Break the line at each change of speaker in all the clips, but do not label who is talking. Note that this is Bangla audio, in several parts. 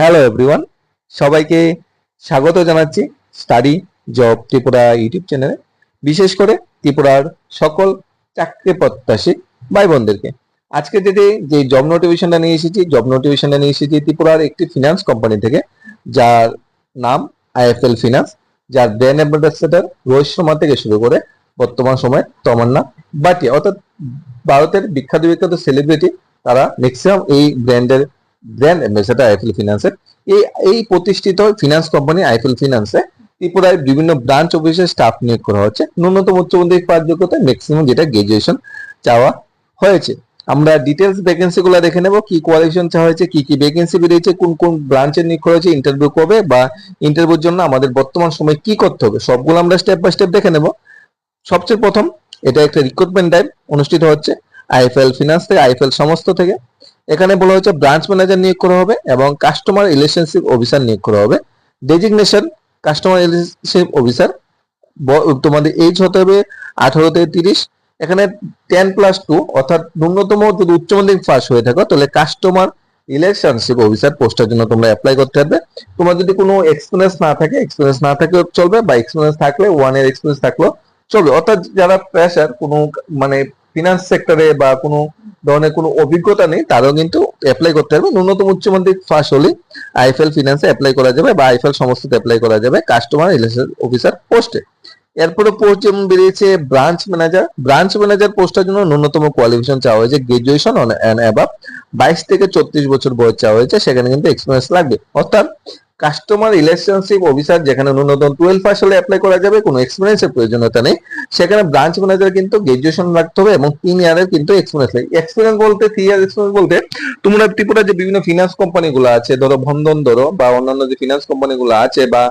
হ্যালো এভরিওয়ান সবাইকে স্বাগত জানাচ্ছি স্টাডি জব ত্রিপুরা ইউটিউব চ্যানেলে বিশেষ করে ত্রিপুরার সকল চাকরি প্রত্যাশী ভাই বোনদেরকে আজকে যেটি, যে জব নোটিফিকেশনটা নিয়ে এসেছি জব নোটিফিকেশনটা নিয়ে এসেছি ত্রিপুরার একটি ফিনান্স কোম্পানি থেকে, যার নাম আইএফএল ফিনান্স যার ব্র্যান্ড অ্যাম্বাসেডার রোহিত শর্মা থেকে শুরু করে বর্তমান সময়ে তমান্না বাটিয়া। অর্থাৎ ভারতের বিখ্যাত বিখ্যাত সেলিব্রিটি তারা ম্যাক্সিমাম এই ব্র্যান্ডের ব্র্যান্ড অ্যাম্বাসেডার আইএফএল ফিনান্সের এই এই প্রতিষ্ঠিত ফিনান্স কোম্পানি আইএফএল ফিনান্সে ত্রিপুরায় বিভিন্ন ব্রাঞ্চ অফিসে স্টাফ নিয়োগ করা হচ্ছে। ন্যূনতম উচ্চ মাধ্যমিক পাস যোগ্যতায় ম্যাক্সিমাম যেটা গ্রাজুয়েশন চাওয়া হয়েছে। আমরা ডিটেলস ভ্যাকেন্সি গুলো দেখে নেব, কি কোয়ালিফিকেশন চাওয়া হয়েছে, কি কি ভ্যাকেন্সি বেরিয়েছে, কোন কোন ব্রাঞ্চে নিয়োগ করা হয়েছে ইন্টারভিউ কবে বা ইন্টারভিউর জন্য আমাদের বর্তমান সময় কি করতে হবে, সবগুলো আমরা স্টেপ বাই স্টেপ দেখে নেব। সবচেয়ে প্রথম এটা একটা রিক্রুটমেন্ট টাইম অনুষ্ঠিত হচ্ছে আইএফএল ফিনান্স থেকে আইএফএল সমস্ত থেকে। এখানে বলা হয়েছে ব্রাঞ্চ ম্যানেজার নিয়োগ করা হবে এবং কাস্টমার রিলেশনশিপ অফিসার নিয়োগ করা হবে। ডেজিগনেশন কাস্টমার রিলেশনশিপ অফিসার তোমাদের এজ হতে হবে আঠারো থেকে তিরিশ। এখানে টেন প্লাস টু অর্থাৎ ন্যূনতম যদি উচ্চ মাধ্যমিক পাস হয়ে থাকো, তাহলে কাস্টমার রিলেশনশিপ অফিসার পোস্টের জন্য তোমরা অ্যাপ্লাই করতে পারবে। তোমার যদি কোনো এক্সপিরিয়েন্স না থাকে এক্সপিরিয়েন্স না থাকে চলবে বা এক্সপিরিয়েন্স থাকলে ওয়ানের এক্সপিরিয়েন্স থাকলেও চলবে। অর্থাৎ যারা প্রেশার কোনো মানে ফিনান্স সেক্টরে বা কোনো ধরনের কোনো অভিজ্ঞতা নেই, তারাও কিন্তু অ্যাপ্লাই করতে পারবে ন্যূনতম উচ্চ মাধ্যমিক পাস হলেই আইএফএল ফিনান্সে অ্যাপ্লাই করা যাবে বা আইএফএল সমস্ত অ্যাপ্লাই করা যাবে কাস্টমার রিলেশন অফিসার পোস্টে এরপরে পোস্ট যেমন বেরিয়েছে ব্রাঞ্চ ম্যানেজার ব্রাঞ্চ ম্যানেজার পোস্টের জন্য ন্যূনতম কোয়ালিফিকেশন চাওয়া হয়েছে গ্রাজুয়েশন অন অ্যাবাভ বাইশ থেকে চত্রিশ বছর বয়স চাওয়া হয়েছে, সেখানে কিন্তু এক্সপিরিয়েন্স লাগবে। অর্থাৎ কাস্টমার রিলেশনশিপ অফিসার যেখানে ন্যূনতম টুয়েলভ পাস হলে অ্যাপ্লাই করা যাবে, কোনো এক্সপিরিয়েন্সের প্রয়োজনীয়তা নেই। সেখানে ব্রাঞ্চ ম্যানেজার কিন্তু গ্রাজুয়েশন রাখতে হবে এবং তিন ইয়ারের কিন্তু এক্সপিরিয়েন্স লাগে এক্সপিরিয়েন্স বলতে থ্রি ইয়ার এক্সপিরিয়েন্স বলতে তোমরা ত্রিপুরা যে বিভিন্ন ফিনান্স কোম্পানি গুলো আছে, ধরো বন্ধন ধরো বা অন্যান্য যে ফিনান্স কোম্পানি গুলো আছে বা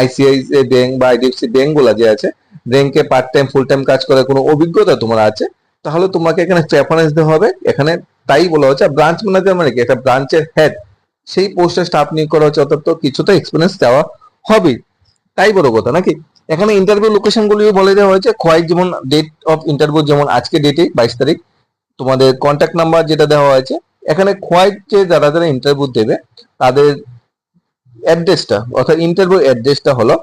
আইসিআইসিআই ব্যাংক বা আইডিএফসি ব্যাংকগুলো যে আছে ব্যাংকে পার্ট টাইম ফুল টাইম কাজ করার কোনো অভিজ্ঞতা তোমার আছে, তাহলে তোমাকে এখানে প্রেফারেন্স দেওয়া হবে। এখানে তাই বলা হচ্ছে ব্রাঞ্চ ম্যানেজার মানে কি? একটা ব্রাঞ্চের হেড সেই পোস্টে স্টাফ নিয়োগ করা হচ্ছে, অর্থাৎ কিছুটা এক্সপিরিয়েন্স দেওয়া হবে। তাই বড় কথা নাকি? এখানে ইন্টারভিউ লোকেশন গুলিও বলে দেওয়া হয়েছে। কয়েক যেমন ডেট অফ ইন্টারভিউ যেমন আজকে ডেটে বাইশ তারিখ, তোমাদের কন্ট্যাক্ট নাম্বার যেটা দেওয়া হয়েছে। এখানে কয়েক যে যারা যারা ইন্টারভিউ দেবে, তাদের অ্যাড্রেসটা অর্থাৎ ইন্টারভিউ অ্যাড্রেসটা হলো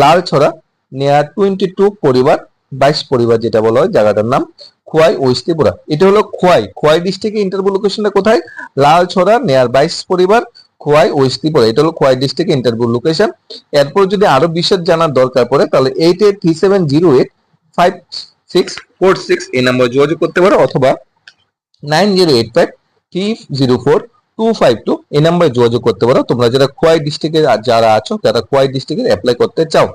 লালছড়া নেয়ার টোয়েন্টি টু পরিবার, বাইশ পরিবার যেটা বলা হয় জায়গাটার নাম, খোয়াই ওয়েস্ট ত্রিপুরা এটা হলো খোয়াই। খোয়াই ডিস্ট্রিক্টে ইন্টারভিউ লোকেশনটা কোথায়? লালছড়া নেয়ার বাইশ পরিবার খোয়াই ওয়েস্ট ত্রিপুরা এটা হলো খোয়াই ডিস্ট্রিক্ট ইন্টারভিউ লোকেশন এরপর যদি আরও বিশদ জানার দরকার পড়ে, তাহলে eight eight three seven zero eight five six four six এই নম্বরে যোগাযোগ করতে পারো, অথবা nine zero eight five three zero four two five two এই নাম্বারে যোগাযোগ করতে পারো। তোমরা যারা খোয়াই ডিস্ট্রিক্টে যারা আছো, যারা খোয়াই ডিস্ট্রিক্টে অ্যাপ্লাই করতে চাও।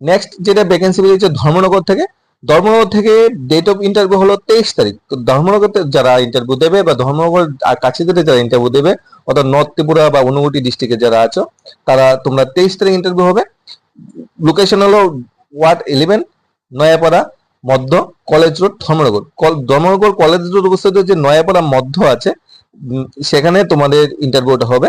নেক্সট যেটা ভ্যাকেন্সি বেরিয়েছে ধর্মনগর থেকে ধর্মনগর থেকে ডেট অফ ইন্টারভিউ হলো তেইশ তারিখ। তো ধর্মনগর যারা ইন্টারভিউ দেবে বা ধর্মনগর কাছে থেকে যারা ইন্টারভিউ দেবে, অর্থাৎ নর্থ ত্রিপুরা বা অনুগুটি ডিস্ট্রিক্টে যারা আছো, তারা তোমরা তেইশ তারিখ ইন্টারভিউ হবে। লোকেশন হলো ওয়ার্ড ইলেভেন নয়াপাড়া, মধ্য college road Dharmanagar. Dharmanagar college road অবস্থিত যে নয়াপাড়া, মধ্য আছে সেখানে তোমাদের ইন্টারভিউটা হবে।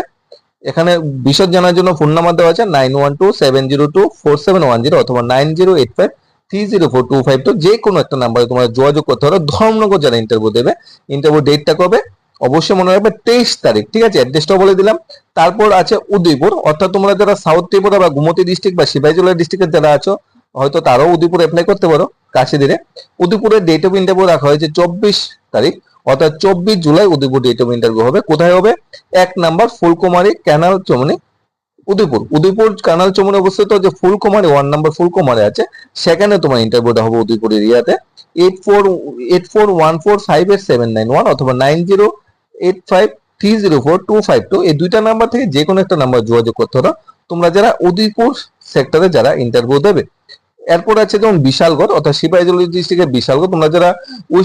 এখানে বিশদ জানার জন্য ফোন নাম্বার দেওয়া আছে nine one two seven zero two four seven one zero অথবা nine zero eight five three zero four two five two যে কোনো একটা নাম্বারে তোমার যোগাযোগ করতে হবে ধর্মনগর যারা ইন্টারভিউ দেবে ইন্টারভিউ ডেটটা কবে? অবশ্যই মনে রাখবে তেইশ তারিখ, ঠিক আছে? অ্যাড্রেসটাও বলে দিলাম। তারপর আছে উদয়পুর। অর্থাৎ তোমরা যারা সাউথ ত্রিপুরা বা গুমতি ডিস্ট্রিক্ট বা সিপাহীজলা ডিস্ট্রিক্টের যারা আছো, হয়তো তারাও উদয়পুর অ্যাপ্লাই করতে পারো কাছে দিলে। উদয়পুরের ডেট অফ ইন্টারভিউ রাখা হয়েছে চব্বিশ তারিখ। অর্থাৎ চব্বিশ July Udaipur date of interview হবে। কোথায় হবে? এক number Phulkumari canal Chamni Udaipur. Udaipur canal চমনে অবস্থিত যে ফুলকুমারী ওয়ান নাম্বার ফুলকুমারী আছে, সেখানে তোমার ইন্টারভিউটা হবে উদয়পুর এরিয়াতে। Eight four eight four one four five eight seven nine one অথবা nine zero eight five three zero four two five two এই দুইটা নাম্বার থেকে যে কোনো একটা নাম্বার যোগাযোগ করতে হবে তোমরা যারা উদয়পুর সেক্টরে যারা ইন্টারভিউ দেবে এরপর আছে যেমন বিশালগড়, অর্থাৎ সিপাহীজলা ডিস্ট্রিক্টের বিশালগড়। তোমরা যারা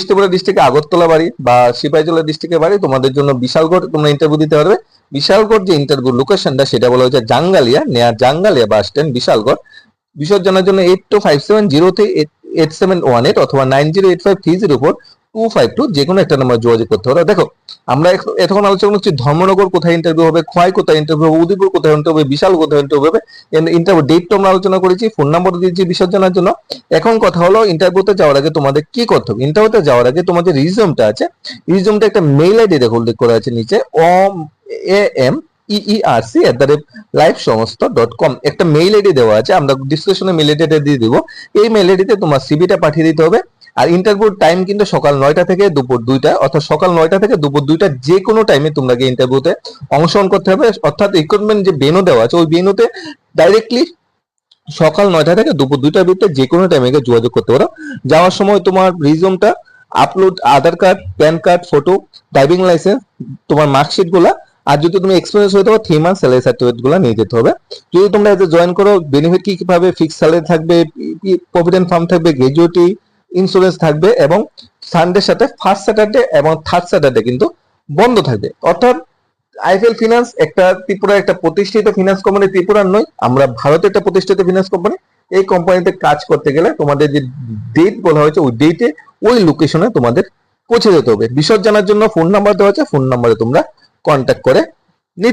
ত্রিপুরা ডিস্ট্রিক্টে আগরতলা বাড়ি বা সিপাহীজলা ডিস্ট্রিক্টের বাড়ি, তোমাদের জন্য বিশালগড় তোমরা ইন্টারভিউ দিতে পারবে। বিশালগড় যে ইন্টারভিউ লোকেশনটা সেটা বলা হয়েছে জাঙ্গালিয়া নেয়া জাঙ্গালিয়া বাস স্ট্যান্ড বিশালগড়। বিশদ জানার জন্য eight two five seven zero three eight seven one eight অথবা nine zero eight five three zero four two five two যে কোনো একটা নাম্বার যোগাযোগ করতে পারো। দেখো, আমরা এখন আলোচনা করছি ধর্মনগর কোথায় ইন্টারভিউ হবে, খোয়াই কোথায় ইন্টারভিউ হবে, উদয়পুর কোথায় ইন্টারভিউ হবে, বিশাল কোথায় ইন্টারভিউ হবে ইন্টারভিউ ডেট তো আমরা আলোচনা করেছি ফোন নাম্বার দিয়েছি বিশদ জানার জন্য। এখন কথা হলো ইন্টারভিউতে যাওয়ার আগে তোমাদের কি করতে হবে? ইন্টারভিউতে যাওয়ার আগে তোমাদের রিজমটা আছে। রিজমটা একটা মেইল আইডি দেখো, উল্লেখ করা আছে নিচে ও A M EERC at the rate live সমস্ত ডট কম একটা মেইল আইডি দেওয়া আছে, আমরা ডিসক্রিপশনে মেইল আইডিটা দিয়ে দিব। এই মেইল আইডিতে তোমার সিভিটা পাঠিয়ে দিতে হবে। আর ইন্টারভিউর টাইম কিন্তু সকাল নয়টা থেকে দুপুর দুইটা, অর্থাৎ সকাল নয়টা থেকে দুপুর দুইটা যে কোনো টাইমে তোমরা ইন্টারভিউতে অংশগ্রহণ করতে হবে। অর্থাৎ রিক্রুটমেন্ট যে বেনু দেওয়া আছে, ওই বেনুতে ডাইরেক্টলি সকাল নয়টা থেকে দুপুর দুইটার ভিতরে যে কোনো টাইমে গিয়ে যোগাযোগ করতে পারো। যাওয়ার সময় তোমার রিজুমটা upload Aadhaar card PAN card photo driving licence তোমার মার্কশিটগুলা, আর যদি তুমি এক্সপিরিয়েন্স হয়ে থাকো থ্রি মান্থ স্যালারি সার্টিফিকেটগুলো নিয়ে যেতে হবে। যদি তোমরা এতে জয়েন করো বেনিফিট কি কীভাবে ফিক্স স্যালারি থাকবে প্রভিডেন্ট ফার্ম থাকবে গ্র্যাজুইটি ইন্স্যুরেন্স থাকবে এবং সানডের সাথে ফার্স্ট স্যাটারডে এবং থার্ড স্যাটারডে কিন্তু বন্ধ থাকবে। অর্থাৎ আইপিএল ফিনান্স একটা ত্রিপুরার একটা প্রতিষ্ঠিত ফিনান্স কোম্পানি ত্রিপুরার নয়, আমরা ভারতের একটা প্রতিষ্ঠিত ফিনান্স কোম্পানি এই কোম্পানিতে কাজ করতে গেলে তোমাদের যে ডেট বলা হয়েছে, ওই ডেটে ওই লোকেশনে তোমাদের পৌঁছে যেতে হবে। বিশদ জানার জন্য ফোন নাম্বার দেওয়া আছে ফোন নাম্বারে তোমরা কন্ট্যাক্ট করে